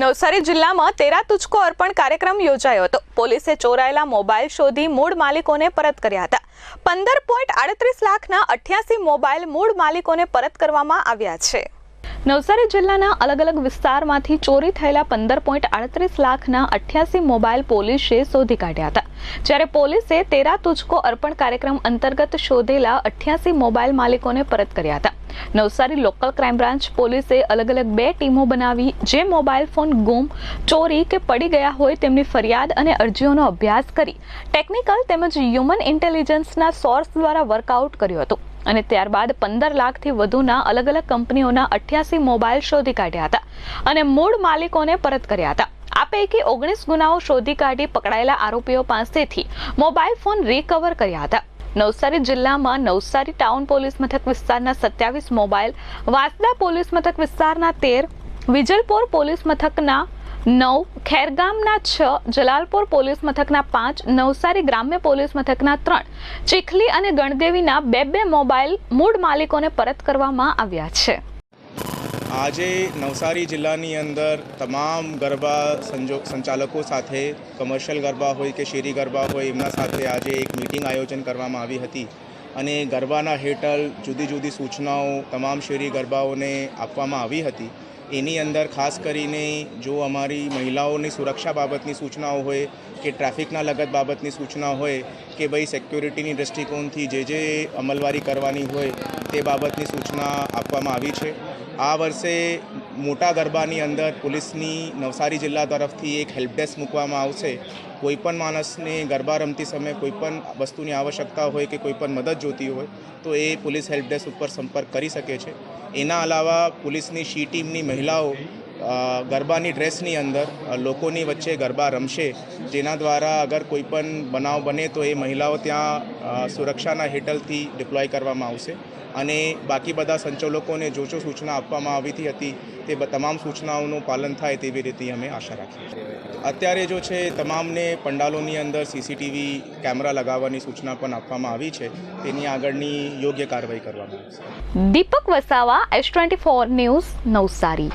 નવસારી જિલ્લામાં તેરા તુચકો અર્પણ કાર્યક્રમ યોજાયો હતો. પોલીસે ચોરાયેલા મોબાઈલ શોધી મૂળ માલિકોને પરત કર્યા હતા. પંદર પોઈન્ટ આડત્રીસ લાખના અઠ્યાસી મોબાઈલ મૂળ માલિકોને પરત કરવામાં આવ્યા છે. નવસારી જિલ્લાના અલગ અલગ વિસ્તારમાંથી ચોરી થયેલા પંદર પોઈન્ટ આડત્રીસ લાખના અઠ્યાસી મોબાઈલ પોલીસે શોધી કાઢ્યા હતા. જ્યારે પોલીસે તેરા તુચકો અર્પણ કાર્યક્રમ અંતર્ગત શોધેલા અઠ્યાસી મોબાઈલ માલિકોને પરત કર્યા હતા. નવસારી લોકલ ક્રાઇમ બ્રાન્ચ પોલીસે અલગ અલગ બે ટીમો બનાવી, જે મોબાઈલ ફોન, ગુમ, ચોરી કે પડી ગયા હોય તેમની ફરિયાદ અને અરજીઓનો અભ્યાસ કરી, ટેકનિકલ તેમજ હ્યુમન ઇન્ટેલિજન્સના સોર્સ દ્વારા વર્કઆઉટ કર્યું હતું. અને ત્યારબાદ પંદર લાખથી વધુના અલગ અલગ કંપનીઓના અઠ્યાસી મોબાઈલ શોધી કાઢ્યા હતા અને મૂળ માલિકોને પરત કર્યા હતા. આ પૈકી ઓગણીસ ગુનાઓ શોધી કાઢી પકડાયેલા આરોપીઓ પાસેથી મોબાઈલ ફોન રિકવર કર્યા હતા. નવસારી જિલ્લામાં નવસારી ટાઉન પોલીસ મથક વિસ્તારના સત્યાવીસ મોબાઈલ, વાસદા પોલીસ મથક વિસ્તારના તેર, વિજલપોર પોલીસ મથકના નવ, ખેરગામના છ, જલાલપોર પોલીસ મથકના પાંચ, નવસારી ગ્રામ્ય પોલીસ મથકના ત્રણ, ચીખલી અને ગણદેવીના બે બે મોબાઈલ મૂળ માલિકોને પરત કરવામાં આવ્યા છે. આજે નવસારી જિલ્લાની અંદર તમામ ગરબા સંજો, સંચાલકો સાથે કમર્શિયલ ગરબા હોય કે શેરી ગરબા હોય, એમના સાથે આજે એક મિટિંગ આયોજન કરવામાં આવી હતી. અને ગરબાના હેઠળ જુદી જુદી સૂચનાઓ તમામ શેરી ગરબાઓને આપવામાં આવી હતી. એની અંદર ખાસ કરીને જો અમારી મહિલાઓની સુરક્ષા બાબતની સૂચનાઓ હોય, કે ટ્રાફિકના લગત બાબતની સૂચના હોય, કે ભાઈ સિક્યોરિટીની દૃષ્ટિકોણથી જે જે અમલવારી કરવાની હોય તે બાબતની સૂચના આપવામાં આવી છે. આ વર્ષે મોટા ગરબાની અંદર પોલીસની નવસારી જિલ્લા તરફથી એક હેલ્પ ડેસ્ક મૂકવામાં આવશે. કોઈપણ માણસને ગરબા રમતી સમયે કોઈપણ વસ્તુની આવશ્યકતા હોય કે કોઈપણ મદદ જોતી હોય, તો એ પોલીસ હેલ્પ ડેસ્ક ઉપર સંપર્ક કરી શકે છે. એના અલાવા પોલીસની શી ટીમની મહિલાઓ ગરબાની ડ્રેસની અંદર લોકોની વચ્ચે ગરબા રમશે, જેના દ્વારા અગર કોઈ પણ બનાવ બને તો એ મહિલાઓ ત્યાં સુરક્ષાના હેઠળથી ડિપ્લોય કરવામાં આવશે. અને બાકી બધા સંચાલકોને જો જો સૂચના આપવામાં આવી હતી તે તમામ સૂચનાઓનું પાલન થાય તેવી રીતે અમે આશા રાખીએ અત્યારે જો છે, તમામને પંડાલોની અંદર સીસીટીવી કેમેરા લગાવવાની સૂચના પણ આપવામાં આવી છે, તેની આગળની યોગ્ય કાર્યવાહી કરવામાં આવશે. Deepak Vasava, S twenty four news Navsari.